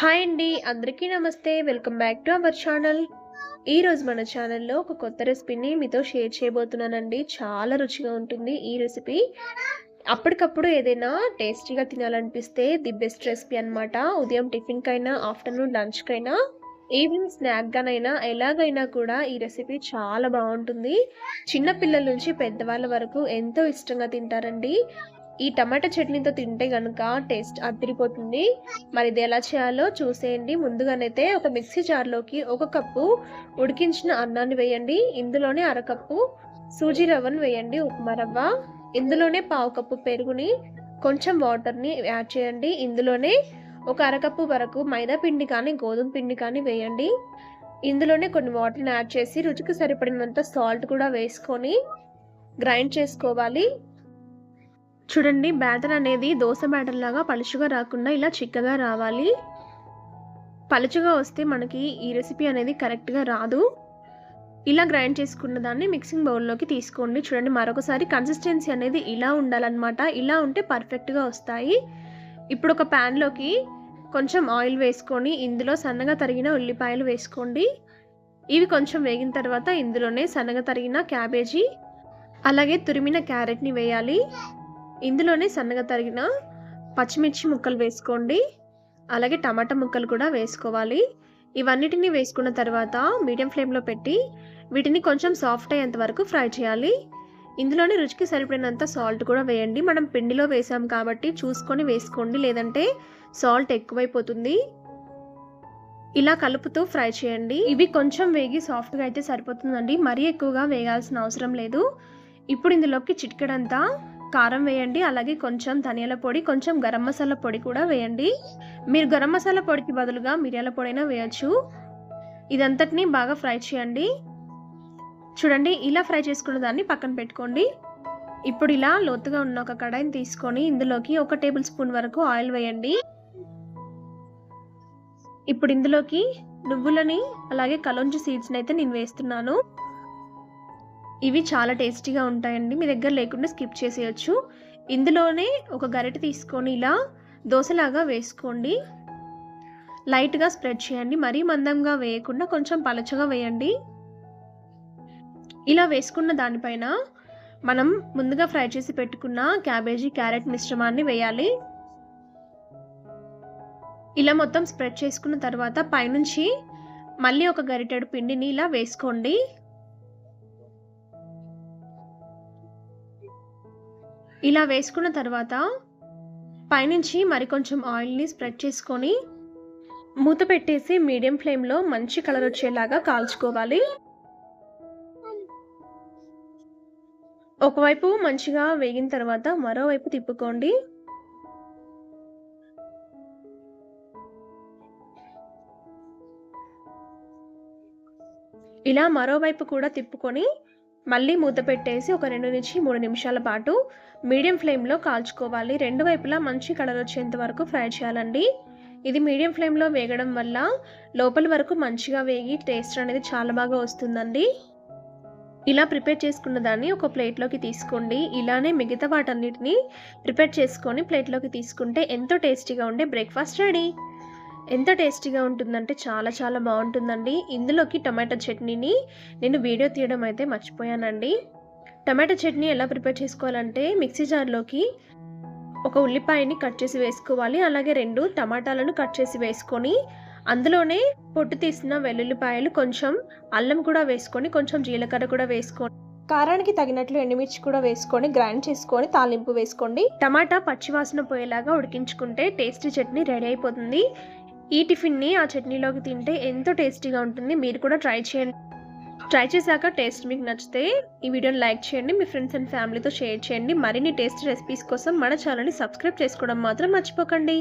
Hi అండి అందరికీ నమస్తే. Welcome back to our channel. ఈరోజు మన ఛానల్లో ఒక కొత్త రెసిపీని మీతో షేర్ చేయబోతున్నానండి. చాలా రుచిగా ఉంటుంది ఈ రెసిపీ. అప్పటికప్పుడు ఏదైనా టేస్టీగా తినాలనిపిస్తే ది బెస్ట్ రెసిపీ అనమాట ఉదయం టిఫిన్కైనా ఆఫ్టర్నూన్ లంచ్కైనా ఈవినింగ్ స్నాక్గానైనా ఎలాగైనా కూడా ఈ రెసిపీ చాలా బాగుంటుంది. చిన్నపిల్లల నుంచి పెద్దవాళ్ళ వరకు ఎంతో ఇష్టంగా తింటారండి. ఈ టమాటా చట్నీతో తింటే కనుక టేస్ట్ అదిరిపోతుంది మరి ఇది ఎలా చేయాలో చూసేయండి. ముందుగానైతే ఒక మిక్సీ జార్లోకి ఒక కప్పు ఉడికించిన అన్నాన్ని వేయండి. ఇందులోనే అరకప్పు సూజీ రవ్వను వేయండి. ఉప్మా రవ్వ. ఇందులోనే పావు కప్పు పెరుగుని కొంచెం వాటర్ని యాడ్ చేయండి. ఇందులోనే ఒక అరకప్పు వరకు మైదా పిండి కానీ గోధుమ పిండి కానీ వేయండి. ఇందులోనే కొన్ని వాటర్ని యాడ్ చేసి రుచికి సరిపడినంత సాల్ట్ కూడా వేసుకొని గ్రైండ్ చేసుకోవాలి. చూడండి బ్యాటర్ అనేది దోశ బ్యాటర్ లాగా పలుచుగా రాకుండా ఇలా చిక్కగా రావాలి. పలుచుగా వస్తే మనకి ఈ రెసిపీ అనేది కరెక్ట్గా రాదు. ఇలా గ్రైండ్ చేసుకున్న దాన్ని మిక్సింగ్ బౌల్లోకి తీసుకోండి. చూడండి మరొకసారి కన్సిస్టెన్సీ అనేది ఇలా ఉండాలన్నమాట. ఇలా ఉంటే పర్ఫెక్ట్గా వస్తాయి. ఇప్పుడు ఒక ప్యాన్లోకి కొంచెం ఆయిల్ వేసుకొని ఇందులో సన్నగా తరిగిన ఉల్లిపాయలు వేసుకోండి. ఇవి కొంచెం వేగిన తర్వాత ఇందులోనే సన్నగా తరిగిన క్యాబేజీ అలాగే తురిమిన క్యారెట్ని వేయాలి. ఇందులోనే సన్నగా తరిగిన పచ్చిమిర్చి ముక్కలు వేసుకోండి. అలాగే టమాటా ముక్కలు కూడా వేసుకోవాలి. ఇవన్నిటిని వేసుకున్న తర్వాత మీడియం ఫ్లేమ్లో పెట్టి వీటిని కొంచెం సాఫ్ట్ అయ్యేంత వరకు ఫ్రై చేయాలి. ఇందులోనే రుచికి సరిపడినంత సాల్ట్ కూడా వేయండి. మనం పిండిలో వేసాం కాబట్టి చూసుకొని వేసుకోండి. లేదంటే సాల్ట్ ఎక్కువైపోతుంది. ఇలా కలుపుతూ ఫ్రై చేయండి. ఇవి కొంచెం వేగి సాఫ్ట్గా అయితే సరిపోతుందండి. మరీ ఎక్కువగా వేగాల్సిన అవసరం లేదు. ఇప్పుడు ఇందులోకి చిటికెడంతా కారం వేయండి అలాగే కొంచెం ధనియాల పొడి కొంచెం గరం మసాలా పొడి కూడా వేయండి. మీరు గరం మసాలా పొడికి బదులుగా మిరియాల పొడైనా వేయచ్చు. ఇదంతటిని బాగా ఫ్రై చేయండి. చూడండి ఇలా ఫ్రై చేసుకున్న దాన్ని పక్కన పెట్టుకోండి. ఇప్పుడు ఇలా లోతుగా ఉన్న ఒక కడాయిని తీసుకొని ఇందులోకి ఒక టేబుల్ స్పూన్ వరకు ఆయిల్ వేయండి. ఇప్పుడు ఇందులోకి నువ్వులని అలాగే కలోంజి సీడ్స్ని అయితే నేను వేస్తున్నాను. ఇవి చాలా టేస్టీగా ఉంటాయండి. మీ దగ్గర లేకుండా స్కిప్ చేసేయచ్చు. ఇందులోనే ఒక గరిటె తీసుకొని ఇలా దోశలాగా వేసుకోండి. లైట్గా స్ప్రెడ్ చేయండి. మరీ మందంగా వేయకుండా కొంచెం పలచగా వేయండి. ఇలా వేసుకున్న దానిపైన మనం ముందుగా ఫ్రై చేసి పెట్టుకున్న క్యాబేజీ క్యారెట్ మిశ్రమాన్ని వేయాలి. ఇలా మొత్తం స్ప్రెడ్ చేసుకున్న తర్వాత పైనుంచి మళ్ళీ ఒక గరిటెడు పిండిని ఇలా వేసుకోండి. ఇలా వేసుకున్న తర్వాత పైనుంచి మరికొంచెం ఆయిల్ని స్ప్రెడ్ చేసుకొని మూత పెట్టేసి మీడియం ఫ్లేమ్లో మంచి కలర్ వచ్చేలాగా కాల్చుకోవాలి. ఒకవైపు మంచిగా వేగిన తర్వాత మరోవైపు తిప్పుకోండి. ఇలా మరోవైపు కూడా తిప్పుకొని మళ్ళీ మూత పెట్టేసి ఒక రెండు నుంచి మూడు నిమిషాల పాటు మీడియం ఫ్లేమ్లో కాల్చుకోవాలి. రెండు వైపులా మంచి కలర్ వచ్చేంత వరకు ఫ్రై చేయాలండి. ఇది మీడియం ఫ్లేమ్లో వేగడం వల్ల లోపల వరకు మంచిగా వేగి టేస్ట్ అనేది చాలా బాగా వస్తుందండి. ఇలా ప్రిపేర్ చేసుకున్న దాన్ని ఒక ప్లేట్లోకి తీసుకోండి. ఇలానే మిగతా వాటన్నిటిని ప్రిపేర్ చేసుకొని ప్లేట్లోకి తీసుకుంటే ఎంతో టేస్టీగా ఉండే బ్రేక్ఫాస్ట్ రెడీ. ఎంత టేస్టీగా ఉంటుందంటే చాలా చాలా బాగుంటుందండి. ఇందులోకి టమాటా చట్నీని నేను వీడియో తీయడం అయితే మర్చిపోయానండి. టమాటా చట్నీ ఎలా ప్రిపేర్ చేసుకోవాలంటే మిక్సీ జార్లోకి ఒక ఉల్లిపాయని కట్ చేసి వేసుకోవాలి. అలాగే రెండు టమాటాలను కట్ చేసి వేసుకొని అందులోనే పొట్టు తీసిన వెల్లుల్లిపాయలు కొంచెం అల్లం కూడా వేసుకొని కొంచెం జీలకర్ర కూడా వేసుకొని కారానికి తగినట్లు ఎండుమిర్చి కూడా వేసుకొని గ్రైండ్ చేసుకొని తాలింపు వేసుకోండి. టమాటా పచ్చివాసన పోయేలాగా ఉడికించుకుంటే టేస్టీ చట్నీ రెడీ అయిపోతుంది. ఈ టిఫిన్ని ఆ చట్నీలోకి తింటే ఎంతో టేస్టీగా ఉంటుంది. మీరు కూడా ట్రై చేయండి. ట్రై చేశాక టేస్ట్ మీకు నచ్చితే ఈ వీడియోని లైక్ చేయండి. మీ ఫ్రెండ్స్ అండ్ ఫ్యామిలీతో షేర్ చేయండి. మరిన్ని టేస్టీ రెసిపీస్ కోసం మన ఛానల్ని సబ్స్క్రైబ్ చేసుకోవడం మాత్రం మర్చిపోకండి.